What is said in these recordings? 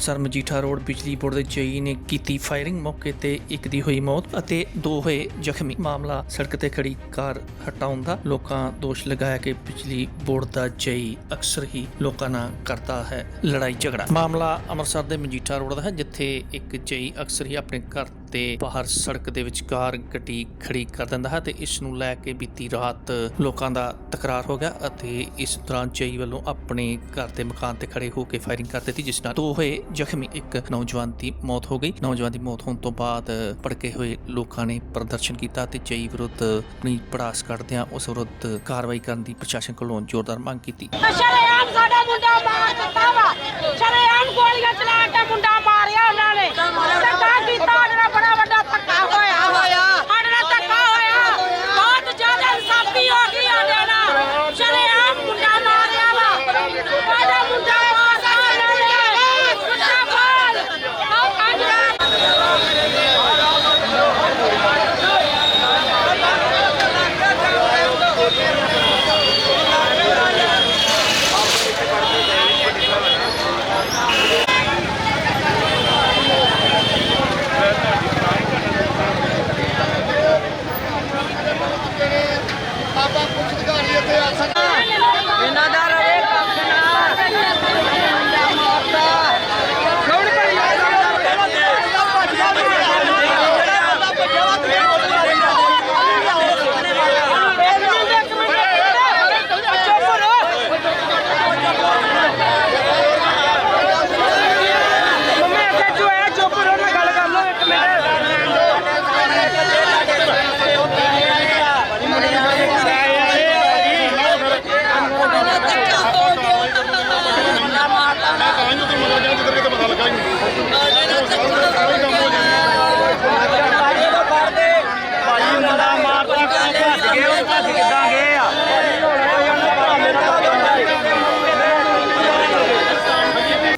Amritsar Majitha road ਬਿਜਲੀ board ਦੇ ਜਈ ਨੇ ਕੀਤੀ ਫਾਇਰਿੰਗ, ਮੌਕੇ ਤੇ ਇੱਕ ਦੀ ਹੋਈ ਮੌਤ ਅਤੇ ਦੋ ਹੋਏ ਜ਼ਖਮੀ। ਮਾਮਲਾ ਸੜਕ ਤੇ ਖੜੀ ਕਾਰ ਹਟਾਉਣ ਦਾ ਲੋਕਾਂ ਦੋਸ਼ ਲਗਾਇਆ ਕਿ ਬਿਜਲੀ ਬੋਰਡ ਦਾ ਜਈ ਅਕਸਰ ਹੀ ਲੋਕਾਂ ਨਾਲ ਕਰਦਾ ਹੈ ਲੜਾਈ ਝਗੜਾ ਮਾਮਲਾ ਅੰਮ੍ਰਿਤਸਰ ਦੇ ਮਜੀਠਾ ਰੋਡ ਦਾ ਹੈ, ਜਿੱਥੇ ਇੱਕ ਜਈ ਅਕਸਰ ਹੀ ਆਪਣੇ ਘਰ ਤੇ ਬਾਹਰ ਸੜਕ ਦੇ ਵਿਚਕਾਰ ਗੱਡੀ ਖੜੀ ਕਰ ਦਿੰਦਾ ਹੈ ਤੇ ਇਸ ਨੂੰ ਲੈ ਕੇ ਬੀਤੀ ਰਾਤ ਲੋਕਾਂ ਦਾ ਤਕਰਾਰ ਹੋ ਗਿਆ ਅਤੇ ਇਸ ਦੌਰਾਨ ਜਈ ਵੱਲੋਂ ਆਪਣੇ ਘਰ ਦੇ ਮਕਾਨ ਤੇ ਖੜੇ ਹੋ ਕੇ ਫਾਇਰਿੰਗ ਕਰ ਦਿੱਤੀ, ਜਿਸ ਨਾਲ ਦੋ ਹੋਏ ਜ਼ਖਮੀ, ਇੱਕ ਨੌਜਵਾਨ ਦੀ ਮੌਤ ਹੋ ਗਈ। ਨੌਜਵਾਨ ਦੀ ਮੌਤ ਹੋਣ ਤੋਂ ਬਾਅਦ ਭੜਕੇ ਹੋਏ ਲੋਕਾਂ ਨੇ ਪ੍ਰਦਰਸ਼ਨ ਕੀਤਾ ਤੇ ਜਈ ਵਿਰੁੱਧ ਆਪਣੀ ਪੜਾਸ ਕੱਢਦਿਆਂ ਉਸ ਵਿਰੁੱਧ ਕਾਰਵਾਈ ਕਰਨ ਦੀ ਪ੍ਰਸ਼ਾਸਨ ਕੋਲੋਂ ਜ਼ੋਰਦਾਰ ਮੰਗ ਕੀਤੀ। ਸ਼ਰੇਆਮ ਸਾਡਾ ਮੁੰਡਾ ਮਾਰ ਦਿੱਤਾ ਵਾ। ਸ਼ਰੇਆਮ ਗੋਲੀਆਂ ਚਲਾ ਕੇ ਮੁੰਡਾ ਮਾਰਿਆ ਉਹਨਾਂ ਨੇ। ਧੱਕਾ ਕੀਤਾ ਸਾਡੇ ਬੜਾ ਵੱਡਾ ਧੱਕਾ ਹੋਇਆ ਹੋਇਆ ਨਾਲ ਧੱਕਾ ਹੋਇਆ ਬਹੁਤ ਜ਼ਿਆਦਾ ਇਨਸਾਫੀ ਹੋ ਗਈ ਸਾਡੇ ਨਾਲ ਸ਼ਰੇਆਮ ਮੁੰਡਾ ਮਾਰਿਆ ਵਾ ਸਾਡਾ ਮੁੰਡਾ ਮਾਰਿਆ ਉਹਨਾਂ ਨੇ ਮੁੰਡਾ ਮਾਰ ਆਹ ਅੱਜ ਇਹਨਾਂ ਦਾ ਰਵੇ ਕੱਖ ਨਾ ਭਾਈ ਮੁੰਡਾ ਮਾਰਦਾ ਭੱਜ ਗਏ ਉਹ ਭੱਜ ਕਿੱਦਾਂ ਗਏ ਆ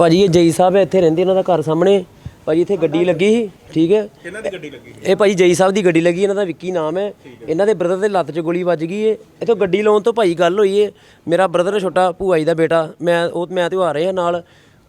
ਭਾਜੀ ਇਹ ਜਈ ਸਾਹਿਬ ਇੱਥੇ ਰਹਿੰਦੇ ਇਹਨਾਂ ਦਾ ਘਰ ਸਾਹਮਣੇ। ਭਾਜੀ ਇੱਥੇ ਗੱਡੀ ਲੱਗੀ ਸੀ ਠੀਕ ਹੈ? ਕਿਹਨਾਂ ਦੀ ਗੱਡੀ ਲੱਗੀ? ਇਹ ਭਾਜੀ ਜਈ ਸਾਹਿਬ ਦੀ ਗੱਡੀ ਲੱਗੀ ਇਹਨਾਂ ਦਾ ਵਿੱਕੀ ਨਾਮ ਹੈ। ਇਹਨਾਂ ਦੇ ਬ੍ਰਦਰ ਦੇ ਲੱਤ 'ਚ ਗੋਲੀ ਵੱਜ ਗਈ ਏ। ਇੱਥੋਂ ਗੱਡੀ ਲਾਉਣ ਤੋਂ ਭਾਈ ਗੱਲ ਹੋਈ ਏ। ਮੇਰਾ ਬ੍ਰਦਰ ਛੋਟਾ ਭੂਆ ਜੀ ਦਾ ਬੇਟਾ ਮੈਂ ਉਹ ਮੈਂ ਤੇ ਉਹ ਆ ਰਹੇ ਆ ਨਾਲ।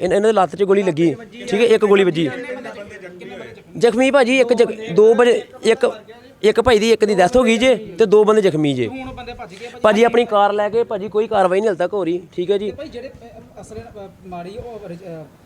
ਇਹਨਾਂ ਦੇ ਲੱਤ 'ਚ ਗੋਲੀ ਲੱਗੀ। ਠੀਕ ਹੈ ਇੱਕ ਗੋਲੀ ਵੱਜੀ। ਜ਼ਖਮੀ ਭਾਜੀ ਇੱਕ ਜ਼ਖ- ਦੋ ਵਜੇ ਇੱਕ ਇੱਕ ਭਾਈ ਦੀ ਇੱਕ ਦੀ ਡੈਥ ਹੋ ਗਈ ਜੇ ਤੇ ਦੋ ਬੰਦੇ ਜ਼ਖਮੀ ਜੇ। ਹੁਣ ਬੰਦੇ ਭੱਜ ਗਏ ਭਾਜੀ ਭਾਜੀ ਆਪਣੀ ਕਾਰ ਲੈ ਕੇ ਭਾਜੀ ਕੋਈ ਕਾਰਵਾਈ ਨਹੀਂ ਹਲ ਤੱਕ ਹੋ ਰਹੀ। ਠੀਕ ਹੈ ਜੀ। ਭਾਈ ਜਿਹੜੇ ਅ, ਮਾੜੀ ਉਹ ਅ, ਲਾਇਸੈਂਸੀ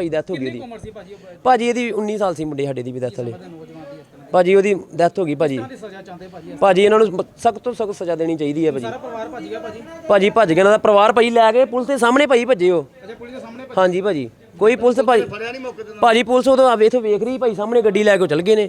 ਭਾਈ ਡੈਥ ਹੋ ਗਈ ਉਹਦੀ। ਉਮਰ ਸੀ ਭਾਜੀ ਉਹ ਭਾਜੀ ਇਹਦੀ 19 ਸਾਲ ਸੀ ਮੁੰਡੇ ਸਾਡੇ ਦੀ ਵੀ ਡੈਥ ਵਾਲੇ। ਭਾਜੀ ਉਹਦੀ ਡੈਥ ਹੋ ਗਈ ਭਾਜੀ। ਦੀ ਸਜ਼ਾ ਚਾਹੁੰਦੇ ਭਾਜੀ ਭਾਜੀ ਇਹਨਾਂ ਨੂੰ ਸਖਤ ਤੋਂ ਸਖਤ ਸਜ਼ਾ ਦੇਣੀ ਚਾਹੀਦੀ ਹੈ ਭਾਜੀ। ਸਾਰਾ ਪਰਿਵਾਰ ਭੱਜ ਗਿਆ ਭਾਜੀ? ਭਾਜੀ ਭੱਜ ਗਿਆ ਇਹਨਾਂ ਦਾ ਪਰਿਵਾਰ ਭਾਜੀ ਲੈ ਕੇ ਪੁਲਿਸ ਦੇ ਸਾਹਮਣੇ ਭਾਜੀ ਭੱਜੇ ਉਹ। ਅੱਛਾ ਪੁਲਿਸ ਦੇ ਸਾਹਮਣੇ ਹਾਂਜੀ ਭਾਜੀ ਕੋਈ ਪੁਲਿਸ ਭਾਜੀ ਭਾਜੀ ਪੁਲਿਸ ਉਦੋਂ ਆਵੇ ਇੱਥੇ ਵੇਖ ਰਹੀ ਭਾਈ ਸਾਹਮਣੇ ਗੱਡੀ ਲੈ ਕੇ ਉਹ ਚਲ ਗਏ ਨੇ।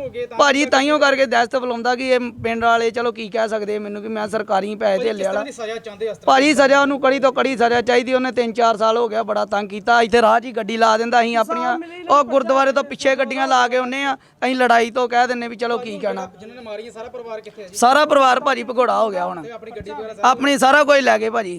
ਹੋ ਗਏ ਤਾਂ ਭਾਜੀ ਤਾਈਓ ਕਰਕੇ ਦਹਿਸ਼ਤ ਬੁਲਾਉਂਦਾ ਕਿ ਇਹ ਪਿੰਡ ਵਾਲੇ ਚਲੋ ਕੀ ਕਹਿ ਸਕਦੇ ਮੈਨੂੰ ਕਿ ਮੈਂ ਸਰਕਾਰੀ ਪੈਸੇ ਢੇਲੇ ਵਾਲਾ। ਦੀ ਸਜ਼ਾ ਚਾਹੁੰਦੇ ਭਾਜੀ ਸਜ਼ਾ ਉਹਨੂੰ ਕੜੀ ਤੋਂ ਕੜੀ ਸਜ਼ਾ ਚਾਹੀਦੀ ਉਹਨੇ 3-4 ਸਾਲ ਹੋ ਗਿਆ ਬੜਾ ਤੰਗ ਕੀਤਾ ਇੱਥੇ ਰਾਹ 'ਚ ਹੀ ਗੱਡੀ ਲਾ ਦਿੰਦਾ ਅਸੀਂ ਆਪਣੀਆਂ ਉਹ ਗੁਰਦੁਆਰੇ ਤੋਂ ਪਿੱਛੇ ਗੱਡੀਆਂ ਲਾ ਕੇ ਉਹਨੇ ਆ ਅਸੀਂ ਲੜਾਈ ਤੋਂ ਕਹਿ ਦਿੰਨੇ ਵੀ ਚਲੋ ਕੀ ਕਹਿਣਾ। ਜਿਨ੍ਹਾਂ ਨੇ ਸਾਰਾ ਪਰਿਵਾਰ ਕਿੱਥੇ ਹੈ ਜੀ? ਸਾਰਾ ਪਰਿਵਾਰ ਭਾਜੀ ਭਗੋੜਾ ਹੋ ਗਿਆ ਹੁਣ। ਆਪਣੀ ਗੱਡੀ ਵਗੈਰਾ ਆਪਣੀ ਸਾਰਾ ਕੁਝ ਲੈ ਗਏ ਭਾਜੀ।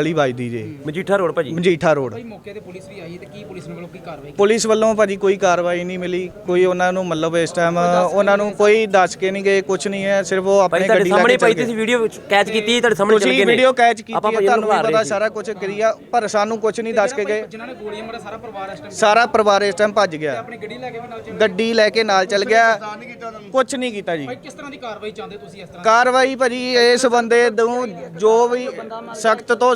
ਗਲੀ ਵੱਜਦੀ ਜੇ। ਮਜੀਠਾ ਰੋਡ ਭਾਜੀ? ਮਜੀਠਾ ਰੋਡ। ਭਾਈ ਮੌਕੇ ਤੇ ਪੁਲਿਸ ਵੀ ਆਈ ਤੇ ਕੀ ਪੁਲਿਸ ਵੱਲੋਂ ਕੀ ਕਾਰਵਾਈ ਪੁਲਿਸ ਵੱਲੋਂ ਭਾਜੀ ਕੋਈ ਕਾਰਵਾਈ ਨਹੀਂ ਮਿਲੀ। ਕੋਈ ਉਹਨਾਂ ਨੂੰ ਮਤਲਬ ਇਸ ਟਾਈਮ ਉਹਨਾਂ ਨੂੰ ਕੋਈ ਦੱਸ ਕੇ ਨਹੀਂ ਗਏ ਕੁਝ ਨਹੀਂ ਹੈ। ਸਿਰਫ ਉਹ ਭਾਈ ਆਪਣੇ ਤੁਹਾਡੇ ਗੱਡੀ ਸਾਹਮਣੇ ਲੈ ਕੇ ਭਾਈ ਚੱਲ ਤੁਸੀਂ ਗਏ। ਵੀਡੀਓ ਕੈਚ ਕੀਤੀ ਤੁਹਾਡੇ ਸਾਹਮਣੇ ਚੱਲ ਗਏ ਤੁਸੀਂ ਨੇ? ਵੀਡੀਓ ਕੈਚ ਕੀਤੀ ਆਪਾਂ ਹੈ ਤੁਹਾਨੂੰ ਵੀ ਮਾਰ ਪਤਾ। ਸਾਰਾ ਕੁਝ ਕਰੀਆ ਪਰ ਸਾਨੂੰ ਕੁਝ ਨਹੀਂ ਦੱਸ ਕੇ ਗਏ। ਜਿਨ੍ਹਾਂ ਨੇ ਗੋਲੀਆਂ ਮਾਰਿਆ ਸਾਰਾ ਪਰਿਵਾਰ ਇਸ ਟਾਈਮ ਸਾਰਾ ਪਰਿਵਾਰ ਇਸ ਟਾਈਮ ਭੱਜ ਗਿਆ। ਆਪਣੀ ਗੱਡੀ ਲੈ ਕੇ ਵੀ ਨਾਲ ਚੱਲ? ਗੱਡੀ ਲੈ ਕੇ ਨਾਲ ਚੱਲ ਗਿਆ। ਕੁਝ ਨਹੀਂ ਕੀਤਾ ਜੀ। ਭਾਈ ਕਿਸ ਤਰ੍ਹਾਂ ਦੀ ਕਾਰਵਾਈ ਚਾਹੁੰਦੇ ਤੁਸੀਂ ਇਸ ਤਰ੍ਹਾਂ ਕਾਰਵਾਈ ਭਾਜੀ ਇਸ ਬੰਦੇ ਨੂੰ ਜੋ ਵੀ ਸਖਤ ਤੋਂ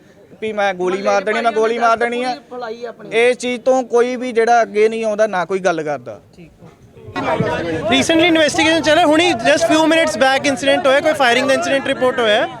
ਵੀ ਮੈਂ ਗੋਲੀ ਮਾਰ ਦੇਣੀ ਮੈਂ ਗੋਲੀ ਮਾਰ ਦੇਣੀ ਆ। ਇਸ ਚੀਜ਼ ਤੋਂ ਕੋਈ ਵੀ ਜਿਹੜਾ ਅੱਗੇ ਨਹੀਂ ਆਉਂਦਾ ਨਾ ਕੋਈ ਗੱਲ ਕਰਦਾ। ਰੀਸੈਂਟਲੀ ਇਨਵੈਸਟੀਗੇਸ਼ਨ ਚੱਲ ਰਿਹਾ ਹੁਣੀ just few minutes back incident ਹੋਇਆ ਕੋਈ ਫਾਇਰਿੰਗ ਦਾ ਇਨਸੀਡੈਂਟ ਰਿਪੋਰਟ ਹੋਇਆ। ਹੈ।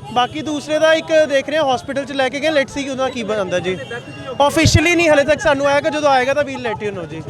ਬਾਕੀ ਦੂਸਰੇ ਦਾ ਇੱਕ ਦੇਖ ਰਹੇ ਹਾਂ ਹਸਪੀਟਲ ਚ ਲੈ ਕੇ ਗਏ ਲੈਟਸ ਸੀ ਉਹਦਾ ਕੀ ਬਣਦਾ ਜੀ। ਆਫੀਸ਼ੀਅਲੀ ਨਹੀਂ, ਹਲੇ ਤੱਕ ਸਾਨੂੰ ਆਇਆ ਕਿ ਜਦੋਂ ਆਏਗਾ ਤਾਂ ਵੀਲ ਲੈਟ ਯੂ ਨੋ ਜੀ।